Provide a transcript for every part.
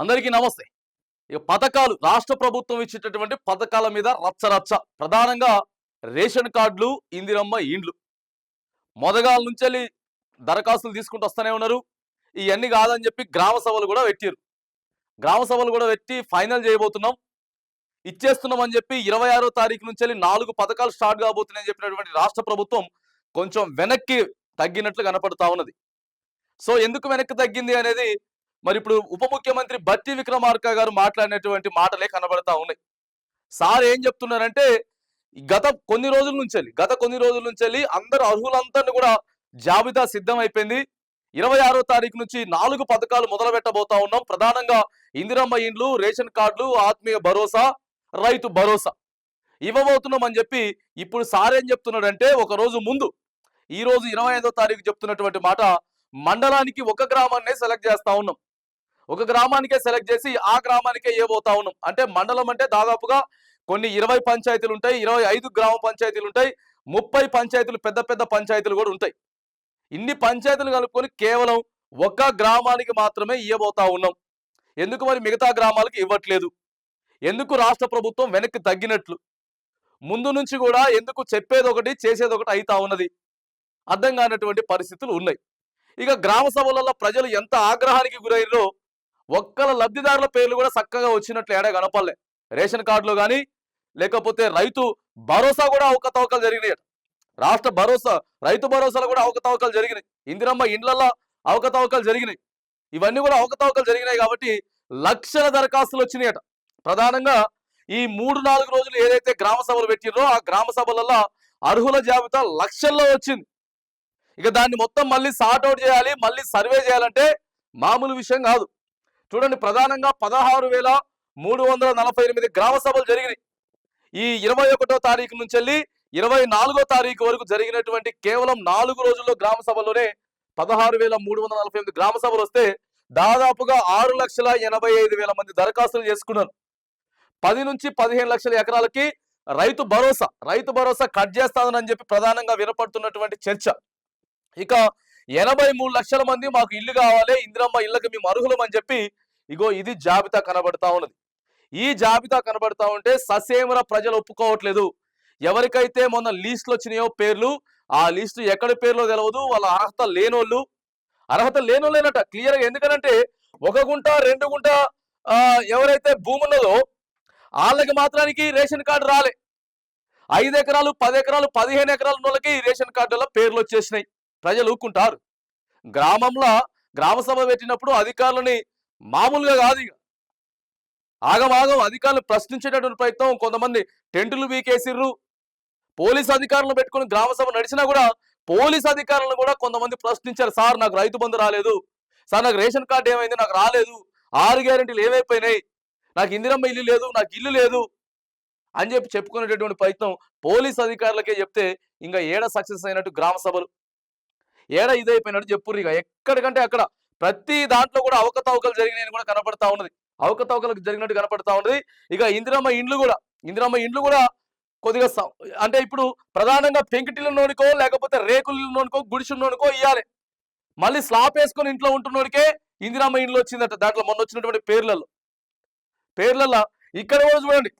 అందరికీ నమస్తే. ఇక పథకాలు రాష్ట్ర ప్రభుత్వం ఇచ్చేటటువంటి పథకాల మీద రచ్చరచ్చ ప్రధానంగా రేషన్ కార్డులు ఇందిరమ్మ ఇండ్లు. మొదగాల నుంచి దరఖాస్తులు తీసుకుంటూ వస్తూనే ఉన్నారు. ఇవన్నీ కాదని చెప్పి గ్రామ సభలు కూడా పెట్టారు. గ్రామ సభలు కూడా పెట్టి ఫైనల్ చేయబోతున్నాం. ఇచ్చేస్తున్నాం అని చెప్పి ఇరవై ఆరో తారీఖు నుంచి నాలుగు పథకాలు స్టార్ట్ కాబోతున్నాయని చెప్పినటువంటి రాష్ట్ర ప్రభుత్వం కొంచెం వెనక్కి తగ్గినట్లు కనపడతా ఉన్నది. సో ఎందుకు వెనక్కి తగ్గింది అనేది మరి ఇప్పుడు ఉప ముఖ్యమంత్రి బట్టి విక్రమార్క గారు మాట్లాడినటువంటి మాటలే కనబడతా ఉన్నాయి. సార్ ఏం చెప్తున్నారంటే గత కొన్ని రోజుల నుంచి గత కొన్ని రోజుల నుంచి అందరు అర్హులందరినీ కూడా జాబితా సిద్ధం అయిపోయింది ఇరవై ఆరో తారీఖు నుంచి నాలుగు పథకాలు మొదలు పెట్టబోతా ఉన్నాం. ప్రధానంగా ఇందిరమ్మ ఇండ్లు రేషన్ కార్డులు ఆత్మీయ భరోసా రైతు భరోసా ఇవ్వబోతున్నాం అని చెప్పి ఇప్పుడు సార్ ఏం చెప్తున్నాడంటే ఒక రోజు ముందు ఈ రోజు ఇరవై ఐదో తారీఖు చెప్తున్నటువంటి మాట మండలానికి ఒక గ్రామాన్నే సెలెక్ట్ చేస్తా ఉన్నాం. ఒక గ్రామానికే సెలెక్ట్ చేసి ఆ గ్రామానికే ఇవ్వబోతా ఉన్నాం. అంటే మండలం అంటే దాదాపుగా కొన్ని ఇరవై పంచాయతీలు ఉంటాయి ఇరవై ఐదు గ్రామ పంచాయతీలు ఉంటాయి ముప్పై పంచాయతీలు పెద్ద పెద్ద పంచాయతీలు కూడా ఉంటాయి. ఇన్ని పంచాయతీలు కలుపుకొని కేవలం ఒక్క గ్రామానికి మాత్రమే ఇవ్వబోతా ఉన్నాం. ఎందుకు మరి మిగతా గ్రామాలకు ఇవ్వట్లేదు? ఎందుకు రాష్ట్ర ప్రభుత్వం వెనక్కి తగ్గినట్లు? ముందు నుంచి కూడా ఎందుకు చెప్పేది ఒకటి చేసేది ఒకటి అయితా ఉన్నది? అర్థం కానటువంటి పరిస్థితులు ఉన్నాయి. ఇక గ్రామ సభలలో ప్రజలు ఎంత ఆగ్రహానికి గురైనో ఒక్కల లబ్ధిదారుల పేర్లు కూడా చక్కగా వచ్చినట్లు ఏడా కనపడలే. రేషన్ కార్డులో కానీ లేకపోతే రైతు భరోసా కూడా అవకతవకలు జరిగినాయి. రాష్ట్ర భరోసా రైతు భరోసాలు కూడా అవకతవకలు జరిగినాయి. ఇందిరమ్మ ఇండ్లలో అవకతవకలు జరిగినాయి. ఇవన్నీ కూడా అవకతవకలు జరిగినాయి కాబట్టి లక్షల దరఖాస్తులు వచ్చినాయట. ప్రధానంగా ఈ మూడు నాలుగు రోజులు ఏదైతే గ్రామ సభలు పెట్టినో ఆ గ్రామ సభలలో అర్హుల జాబితా లక్షల్లో వచ్చింది. ఇక దాన్ని మొత్తం మళ్ళీ సార్ట్అవుట్ చేయాలి మళ్ళీ సర్వే చేయాలంటే మామూలు విషయం కాదు. చూడండి ప్రధానంగా పదహారు వేల మూడు వందల నలభై ఎనిమిది గ్రామ సభలు జరిగినాయి. ఈ ఇరవై ఒకటో తారీఖు నుంచి వెళ్ళి ఇరవై నాలుగో తారీఖు వరకు జరిగినటువంటి కేవలం నాలుగు రోజుల్లో గ్రామ సభలోనే పదహారు వేల మూడు వందల నలభై ఎనిమిది గ్రామ సభలు వస్తే దాదాపుగా ఆరు లక్షల ఎనభై ఐదు వేల మంది దరఖాస్తులు చేసుకున్నారు. పది నుంచి పదిహేను లక్షల ఎకరాలకి రైతు భరోసా రైతు భరోసా కట్ చేస్తానని చెప్పి ప్రధానంగా వినపడుతున్నటువంటి చర్చ. ఇక ఎనభై మూడు లక్షల మంది మాకు ఇల్లు కావాలి ఇందిరమ్మ ఇళ్ళకి మేము అర్హులం అని చెప్పి ఇగో ఇది జాబితా కనబడతా ఉన్నది. ఈ జాబితా కనబడతా ఉంటే ససేమర ప్రజలు ఒప్పుకోవట్లేదు. ఎవరికైతే మొన్న లీస్ట్లు వచ్చినాయో పేర్లు ఆ లిస్టు ఎక్కడి పేర్లో తెలవదు వాళ్ళ అర్హత లేనోళ్ళు. అర్హత లేనోళ్ళేనట క్లియర్గా ఎందుకనంటే ఒక గుంట రెండు గుంట ఎవరైతే భూమి ఉన్నదో వాళ్ళకి మాత్రానికి రేషన్ కార్డు రాలే. ఐదు ఎకరాలు పది ఎకరాలు పదిహేను ఎకరాల వాళ్ళకి రేషన్ కార్డుల పేర్లు వచ్చేసినాయి ప్రజలు ఊక్కుంటారు గ్రామంలో గ్రామ సభ పెట్టినప్పుడు అధికారులని మామూలుగా కాదు ఇక. ఆగమాగం అధికారులు ప్రశ్నించేటటువంటి ప్రయత్నం. కొంతమంది టెంటులు వీకేసిర్రు. పోలీస్ అధికారులను పెట్టుకుని గ్రామ సభ నడిచినా కూడా పోలీస్ అధికారులను కూడా కొంతమంది ప్రశ్నించారు. సార్ నాకు రైతు బంధు రాలేదు. సార్ నాకు రేషన్ కార్డు ఏమైంది? నాకు రాలేదు. ఆరు గ్యారెంటీలు ఏమైపోయినాయి? నాకు ఇందిరమ్మ ఇల్లు లేదు. నాకు ఇల్లు లేదు. అని చెప్పి చెప్పుకునేటటువంటి ప్రయత్నం పోలీస్ అధికారులకే చెప్తే ఇంకా ఏడ సక్సెస్ అయినట్టు గ్రామ సభలు. ఏడ ఇదైపోయినట్టు చెప్పుర్రు ఇక. ఎక్కడికంటే అక్కడ ప్రతి దాంట్లో కూడా అవకతవకలు జరిగినాయని కూడా కనపడతా ఉన్నది. అవకతవకలకు జరిగినట్టు కనపడతా ఉన్నది. ఇక ఇందిరమ్మ ఇండ్లు కూడా ఇందిరమ్మ ఇండ్లు కూడా కొద్దిగా అంటే ఇప్పుడు ప్రధానంగా పెంకిటిల్లోనికో లేకపోతే రేకుల్లోనికో గుడిసుల్లోనికో ఇవ్వాలి మళ్ళీ స్లాప్ వేసుకొని ఇంట్లో ఉంటున్నోడికే ఇందిరమ్మ ఇండ్లు వచ్చిందట. దాంట్లో మొన్న వచ్చినటువంటి పేర్లలో. పేర్లలో ఇక్కడ కూడా చూడండి.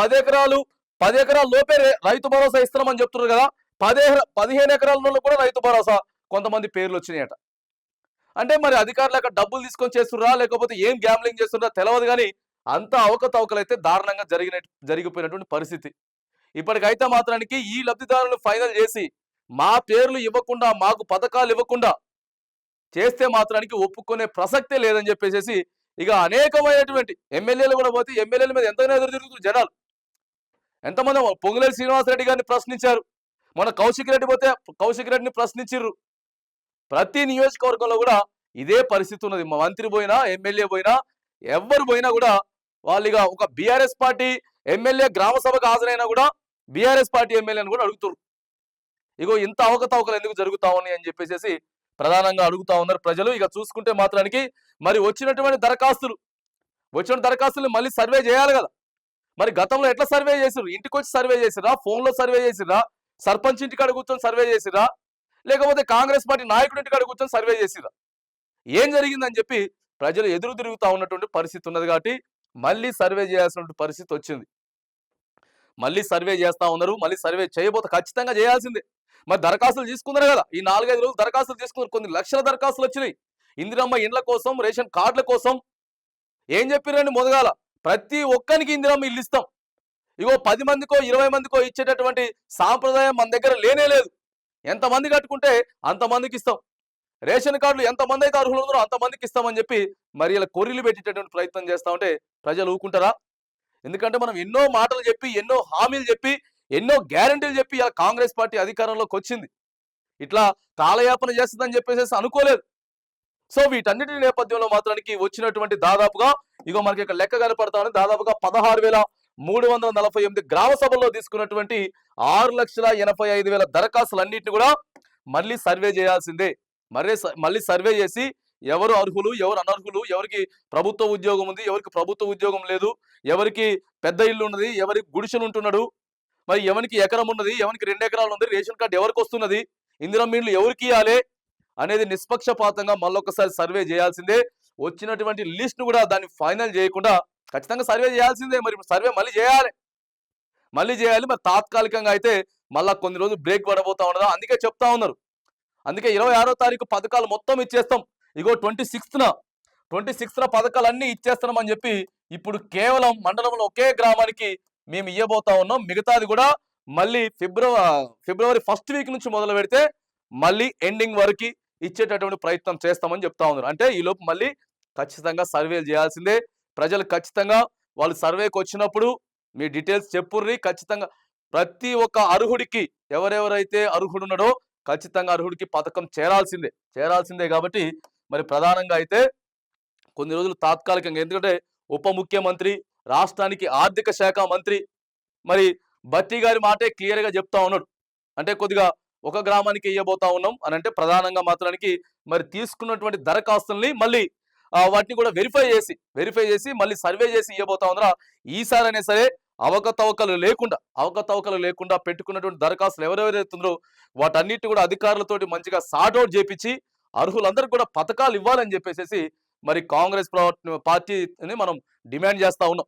పది ఎకరాలు పది ఎకరాల లోపే రైతు భరోసా ఇస్తున్నామని చెప్తున్నారు కదా. పదే పదిహేను ఎకరాల కూడా రైతు భరోసా కొంతమంది పేర్లు వచ్చినాయట. అంటే మరి అధికారులు అక్కడ డబ్బులు తీసుకొని చేస్తుర్రా? లేకపోతే ఏం గ్యాంబ్లింగ్ చేస్తుర్రా? తెలియదు కానీ అంత అవకతవకలు అయితే దారుణంగా జరిగిన జరిగిపోయినటువంటి పరిస్థితి. ఇప్పటికైతే మాత్రానికి ఈ లబ్ధిదారులను ఫైనల్ చేసి మా పేర్లు ఇవ్వకుండా మాకు పథకాలు ఇవ్వకుండా చేస్తే మాత్రానికి ఒప్పుకునే ప్రసక్తే లేదని చెప్పేసి ఇక అనేకమైనటువంటి ఎమ్మెల్యేలు కూడా పోతే ఎమ్మెల్యేల మీద ఎంతైనా ఎదురు తిరుగుతున్నారు జనాలు. ఎంతమంది పొంగులేరు శ్రీనివాసరెడ్డి గారిని ప్రశ్నించారు. మన కౌశిక్ రెడ్డి పోతే కౌశిక్ రెడ్డిని ప్రశ్నించారు ప్రతి నియోజకవర్గంలో కూడా ఇదే పరిస్థితి ఉన్నది. మంత్రి పోయినా ఎమ్మెల్యే పోయినా ఎవరు పోయినా కూడా వాళ్ళు ఇక ఒక బీఆర్ఎస్ పార్టీ ఎమ్మెల్యే గ్రామ సభకు హాజరైనా కూడా బీఆర్ఎస్ పార్టీ ఎమ్మెల్యేని కూడా అడుగుతారు ఇగో ఇంత అవకతవకలు ఎందుకు జరుగుతా ఉన్నాయి అని చెప్పేసి ప్రధానంగా అడుగుతా ఉన్నారు ప్రజలు. ఇక చూసుకుంటే మాత్రానికి మరి వచ్చినటువంటి దరఖాస్తులు వచ్చిన దరఖాస్తులు మళ్ళీ సర్వే చేయాలి కదా. మరి గతంలో ఎట్లా సర్వే చేసారు ఇంటికి వచ్చి సర్వే చేసిరా ఫోన్లో సర్వే చేసిరా సర్పంచ్ ఇంటికాడ కూర్చొని సర్వే చేసిరా లేకపోతే కాంగ్రెస్ పార్టీ నాయకుడి ఇంటికి కూర్చొని సర్వే చేసిరా ఏం జరిగిందని చెప్పి ప్రజలు ఎదురు తిరుగుతా ఉన్నటువంటి పరిస్థితి ఉన్నది కాబట్టి మళ్ళీ సర్వే చేయాల్సినటువంటి పరిస్థితి వచ్చింది. మళ్ళీ సర్వే చేస్తా ఉన్నారు మళ్ళీ సర్వే చేయబోతే ఖచ్చితంగా చేయాల్సిందే. మరి దరఖాస్తులు తీసుకున్నారు కదా ఈ నాలుగైదు రోజులు దరఖాస్తులు తీసుకున్నారు కొన్ని లక్షల దరఖాస్తులు వచ్చినాయి. ఇందిరమ్మ ఇండ్ల కోసం రేషన్ కార్డుల కోసం ఏం చెప్పిరండి మొదగాల? ప్రతి ఒక్కరికి ఇందిరమ్మ ఇల్లు ఇస్తాం. ఇగో పది మందికో ఇరవై మందికో ఇచ్చేటటువంటి సాంప్రదాయం మన దగ్గర లేనే లేదు. ఎంతమంది కట్టుకుంటే అంతమందికి ఇస్తాం. రేషన్ కార్డులు ఎంతమంది అయితే అర్హులు ఉన్నారో అంతమందికి ఇస్తామని చెప్పి మరి ఇలా కొర్రీలు పెట్టేటటువంటి ప్రయత్నం చేస్తా ఉంటే ప్రజలు ఊరుకుంటారా? ఎందుకంటే మనం ఎన్నో మాటలు చెప్పి ఎన్నో హామీలు చెప్పి ఎన్నో గ్యారంటీలు చెప్పి ఇలా కాంగ్రెస్ పార్టీ అధికారంలోకి వచ్చింది. ఇట్లా కాలయాపన చేస్తుందని చెప్పేసి అనుకోలేదు. సో వీటన్నిటి నేపథ్యంలో మాత్రానికి వచ్చినటువంటి దాదాపుగా ఇగో మనకి ఇక్కడ లెక్క కనపడతా ఉంది. దాదాపుగా పదహారు వేల మూడు వందల నలభై ఎనిమిది గ్రామ సభల్లో తీసుకున్నటువంటి ఆరు లక్షల ఎనభై ఐదు వేల దరఖాస్తులన్నింటినీ కూడా మళ్ళీ సర్వే చేయాల్సిందే. మరే మళ్ళీ సర్వే చేసి ఎవరు అర్హులు ఎవరు అనర్హులు ఎవరికి ప్రభుత్వ ఉద్యోగం ఉంది ఎవరికి ప్రభుత్వ ఉద్యోగం లేదు ఎవరికి పెద్ద ఇల్లు ఉన్నది ఎవరికి గుడిసెలు ఉంటున్నాడు మరి ఎవరికి ఎకరం ఉన్నది ఎవరికి రెండు ఎకరాలు ఉంది రేషన్ కార్డు ఎవరికి వస్తున్నది ఇందిరా మీన్లు ఎవరికి ఇవ్వాలి అనేది నిష్పక్షపాతంగా మళ్ళొకసారి సర్వే చేయాల్సిందే. వచ్చినటువంటి లిస్ట్ను కూడా దాన్ని ఫైనల్ చేయకుండా ఖచ్చితంగా సర్వే చేయాల్సిందే. మరి సర్వే మళ్ళీ చేయాలి. మళ్ళీ చేయాలి. మరి తాత్కాలికంగా అయితే మళ్ళా కొన్ని రోజులు బ్రేక్ పడబోతా ఉండదా అందుకే చెప్తా ఉన్నారు. అందుకే ఇరవై ఆరో తారీఖు పథకాలు మొత్తం ఇచ్చేస్తాం. ఇగో ట్వంటీ సిక్స్త్న ట్వంటీ సిక్స్త్న పథకాలు అన్ని ఇచ్చేస్తున్నాం అని చెప్పి ఇప్పుడు కేవలం మండలంలో ఒకే గ్రామానికి మేము ఇవ్వబోతా ఉన్నాం. మిగతాది కూడా మళ్ళీ ఫిబ్రవరి ఫిబ్రవరి ఫస్ట్ వీక్ నుంచి మొదలు పెడితే మళ్ళీ ఎండింగ్ వరకు ఇచ్చేటటువంటి ప్రయత్నం చేస్తామని చెప్తా ఉన్నారు. అంటే ఈ లోపు మళ్ళీ ఖచ్చితంగా సర్వేలు చేయాల్సిందే. ప్రజలు ఖచ్చితంగా వాళ్ళు సర్వేకి వచ్చినప్పుడు మీ డీటెయిల్స్ చెప్పుర్రి. ఖచ్చితంగా ప్రతి ఒక్క అర్హుడికి ఎవరెవరైతే అర్హుడు ఉన్నాడో ఖచ్చితంగా అర్హుడికి పథకం చేరాల్సిందే. చేరాల్సిందే కాబట్టి మరి ప్రధానంగా అయితే కొన్ని రోజులు తాత్కాలికంగా ఎందుకంటే ఉప ముఖ్యమంత్రి రాష్ట్రానికి ఆర్థిక శాఖ మంత్రి మరి బట్టి గారి మాటే క్లియర్గా చెప్తా ఉన్నాడు. అంటే కొద్దిగా ఒక గ్రామానికి ఇవ్వబోతా ఉన్నాం అని అంటే ప్రధానంగా మాత్రానికి మరి తీసుకున్నటువంటి దరఖాస్తుల్ని మళ్ళీ వాటిని కూడా వెరిఫై చేసి వెరిఫై చేసి మళ్ళీ సర్వే చేసి ఇవ్వబోతా ఉందా ఈసారి అనే సరే అవకతవకలు లేకుండా అవకతవకలు లేకుండా పెట్టుకున్నటువంటి దరఖాస్తులు ఎవరెవరైతే ఉందో వాటన్నిటి కూడా అధికారులతోటి మంచిగా సార్ట్ అవుట్ చేపించి అర్హులందరికీ కూడా పథకాలు ఇవ్వాలని చెప్పేసి మరి కాంగ్రెస్ పార్టీని మనం డిమాండ్ చేస్తా ఉన్నాం.